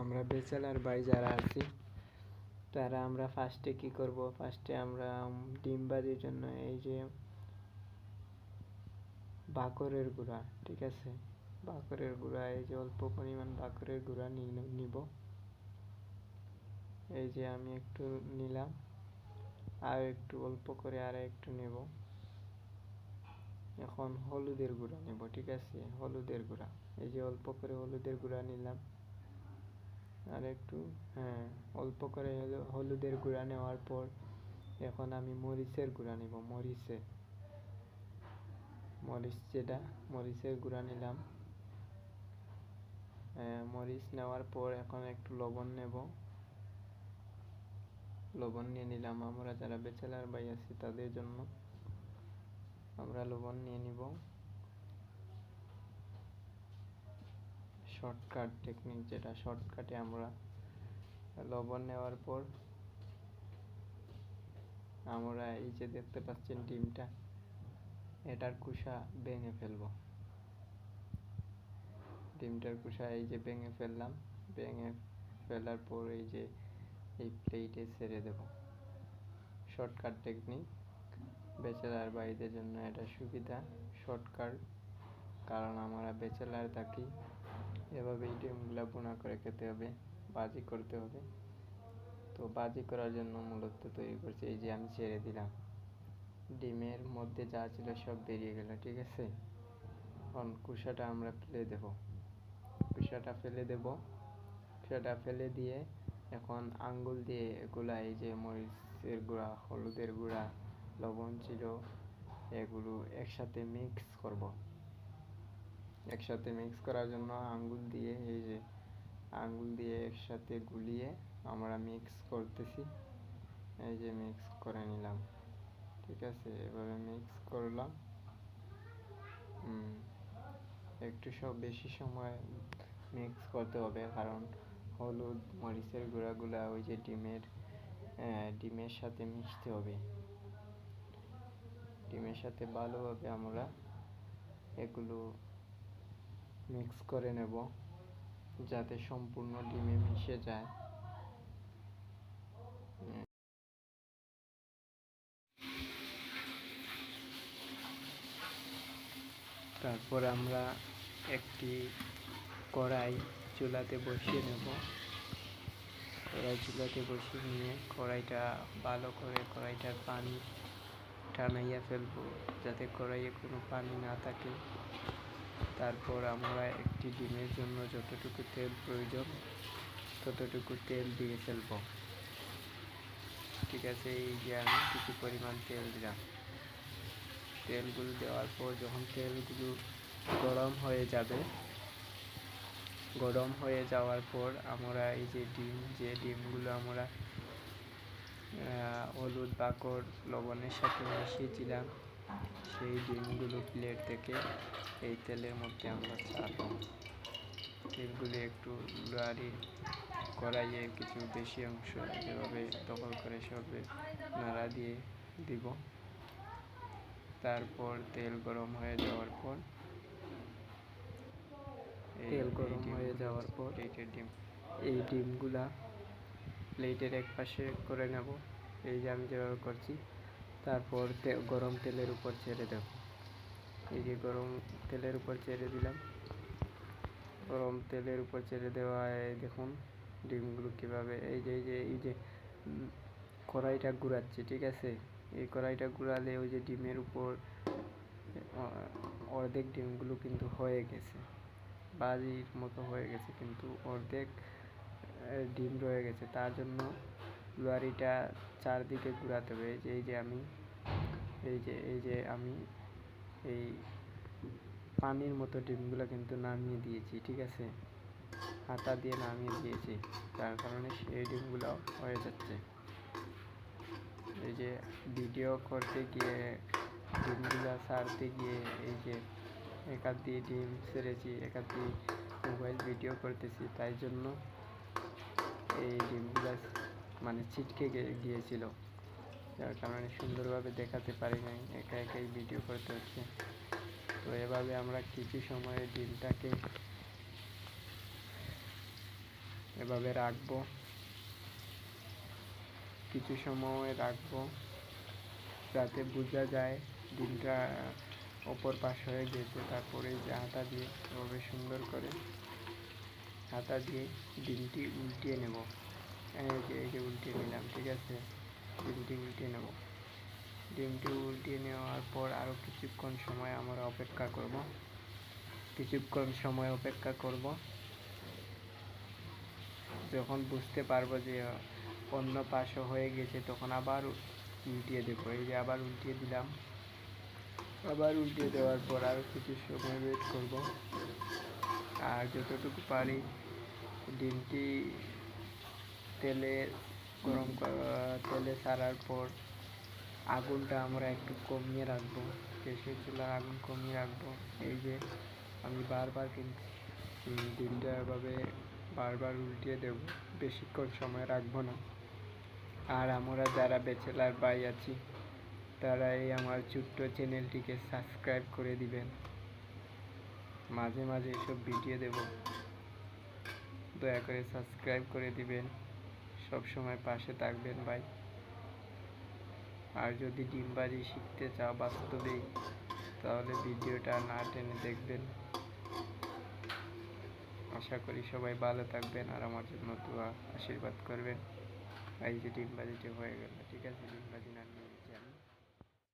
আমরা বেচালার বাই যারা আছি, তারা আমরা ফার্স্টে কি করব? ফার্স্টে আমরা ডিম বাজির জন্য এই যে বাকরের গুঁড়া, ঠিক আছে? বাকরের গুঁড়া, এই যে অল্প পরিমাণ বাকরের গুঁড়া নিব। এই যে আমি একটু নিলাম, আর একটু অল্প করে আর একটু নেব। এখন হলুদের গুঁড়া নেব, ঠিক আছে? হলুদের গুঁড়া, এই যে অল্প করে হলুদের গুঁড়া নিলাম। আর একটু হ্যাঁ অল্প করে হলো- হলুদের গুঁড়া নেওয়ার পর এখন আমি মরিচের গুঁড়া নেব মরিচের মরিচ যেটা মরিচের গুঁড়া নিলাম। আহ, মরিচ নেওয়ার পর এখন একটু লবণ নেব। লবণ নিয়ে নিলাম আমরা যারা বেচেলার বাই আছি তাদের জন্য। আমরা লবণ নিয়ে নিব। শর্টকাট টেকনিক যেটা শর্টকাটে আমরা লবণ নেওয়ার পর আমরা এই যে দেখতে পাচ্ছেন ডিমটা, এটার কুসা ভেঙে ফেলব। ডিমটার কুসা এই যে ভেঙে ফেললাম, ভেঙে ফেলার পর এই যে এই প্লেটে ছেড়ে দেব। শর্টকাট টেকনিক ব্যাচেলার বাইদের জন্য এটা সুবিধা। শর্টকাট কারণ আমরা ব্যাচেলার থাকি। এভাবেই ডিমগুলো বোনা করে খেতে হবে, বাজি করতে হবে। তো বাজি করার জন্য মূলত তৈরি করছি এই যে আমি ছেড়ে দিলাম। ডিমের মধ্যে যা ছিল সব বেরিয়ে গেল, ঠিক আছে? এখন কুসাটা আমরা ফেলে দেব। কুসাটা ফেলে দেব। কুসাটা ফেলে দিয়ে এখন আঙ্গুল দিয়ে এগুলা এই যে মরিচের গুঁড়া, হলুদের গুঁড়া, লবণ ছিল, এগুলো একসাথে মিক্স করব। একসাথে মিক্স করার জন্য আঙ্গুল দিয়ে, এই যে আঙ্গুল দিয়ে একসাথে গুলিয়ে আমরা মিক্স করতেছি। এই যে মিক্স করে নিলাম। ঠিক আছে, এভাবে মিক্স করলাম। একটু সব বেশি সময় মিক্স করতে হবে, কারণ হলুদ মরিচের গুঁড়াগুলা ওই যে ডিমের ডিমের সাথে মিশতে হবে। ডিমের সাথে ভালোভাবে আমরা এগুলো মিক্স করে নেব যাতে সম্পূর্ণ ডিমে মিশে যায়। তারপর আমরা একটি কড়াই চুলাতে বসিয়ে নেব। কড়াই চুলাতে বসিয়ে নিয়ে কড়াইটা ভালো করে কড়াইটার পানি টানাইয়া ফেলব যাতে কড়াইয়ে কোনো পানি না থাকে। তারপর আমরা একটি ডিমের জন্য যতটুকু তেল প্রয়োজন, ততটুকু তেল দিয়ে ফেলব। ঠিক আছে, এই যে আমি কিছু পরিমাণ তেল দিলাম। তেলগুলো দেওয়ার পর যখন তেলগুলো গরম হয়ে যাবে, গরম হয়ে যাওয়ার পর আমরা এই যে ডিম, যে ডিমগুলো আমরা হলুদ বাকর লবণের সাথে মিশিয়েছিলাম সেই ডিমগুলো প্লেট থেকে এই তেলের মধ্যে আমরা ছাড়ব তেলগুলি একটু লাড়ি কড়াইয়ে কিছু বেশি অংশ যেভাবে দখল করে সবে নাড়া দিয়ে দিব। তারপর তেল গরম হয়ে যাওয়ার পর তেল গরম হয়ে যাওয়ার পর প্লেটের ডিম। এই ডিমগুলা প্লেটের এক পাশে করে নেব। এই যে আমি যেভাবে করছি তারপর তে- গরম তেলের উপর ছেড়ে দেব। এই যে গরম তেলের উপর ছেড়ে দিলাম। গরম তেলের উপর ছেড়ে দেওয়ায় দেখুন ডিমগুলো কীভাবে, এই যে এই যে এই যে, কড়াইটা ঘুরাচ্ছে, ঠিক আছে? এই কড়াইটা ঘুরালে ওই যে ডিমের উপর অর্ধেক ডিমগুলো কিন্তু হয়ে গেছে। বাজির মতো হয়ে গেছে কিন্তু অর্ধেক ডিম রয়ে গেছে। তার জন্য লুয়ারিটা চারদিকে ঘুরাতে হবে। এই যে এই যে আমি এই যে এই যে আমি এই পানির মতো ডিমগুলো কিন্তু নামিয়ে দিয়েছি, ঠিক আছে? হাতা দিয়ে নামিয়ে দিয়েছি, যার কারণে সেই ডিমগুলো হয়ে যাচ্ছে। এই যে ভিডিও করতে গিয়ে, ডিমগুলো ছাড়তে গিয়ে এই যে এক হাত দিয়ে ডিম ছেড়েছি এক হাত দিয়ে মোবাইল ভিডিও করতেছি, তাই জন্য এই ডিমগুলো মানে ছিটকে গিয়েছিল। যার কারণে সুন্দরভাবে দেখাতে পারি নাই, একা একাই ভিডিও করতে হচ্ছে। তো এভাবে আমরা কিছু সময়ে ডিমটাকে এভাবে রাখব। কিছু সময় রাখব, যাতে বোঝা যায় ডিমটা অপর পাশ হয়ে গেছে, তারপরে যে হাতা দিয়ে এভাবে সুন্দর করে হাতা দিয়ে ডিমটি উল্টিয়ে নেব। যে উল্টিয়ে নিলাম, ঠিক আছে? ডিমটি উল্টিয়ে নেব। ডিমটি উল্টিয়ে নেওয়ার পর আরও কিছুক্ষণ সময় আমরা অপেক্ষা করব। কিছুক্ষণ সময় অপেক্ষা করব। যখন বুঝতে পারব যে অন্য পাশও হয়ে গেছে, তখন আবার উল্টিয়ে দেবো। এই যে আবার উল্টিয়ে দিলাম। আবার উল্টিয়ে দেওয়ার পর আরও কিছু সময় ওয়েট করব। আর যতটুকু পারি ডিমটি তেলে গরম তেলে ছাড়ার পর আগুনটা আমরা একটু কমিয়ে রাখব। গ্যাসের চুলার আগুন কমিয়ে রাখব। এই যে আমি বারবার কিন্তু ডিমটা এভাবে বারবার উল্টিয়ে দেব। বেশিক্ষণ সময় রাখব না। আর আমরা যারা ব্যাচেলার বাই আছি তারা এই আমার ছোট্ট চ্যানেলটিকে সাবস্ক্রাইব করে দিবেন। মাঝে মাঝে এসব ভিডিও দেব। দয়া করে সাবস্ক্রাইব করে দিবেন। সব সময় পাশে থাকবেন ভাই। আর যদি ডিমবাজি শিখতে চাও বাস্তবেই, তাহলে ভিডিওটা না টেনে দেখবেন। আশা করি সবাই ভালো থাকবেন আর আমার জন্য দোয়া, আশীর্বাদ করবেন। এই যে ডিমবাজিটি হয়ে গেল, ঠিক আছে? ডিমবাজি না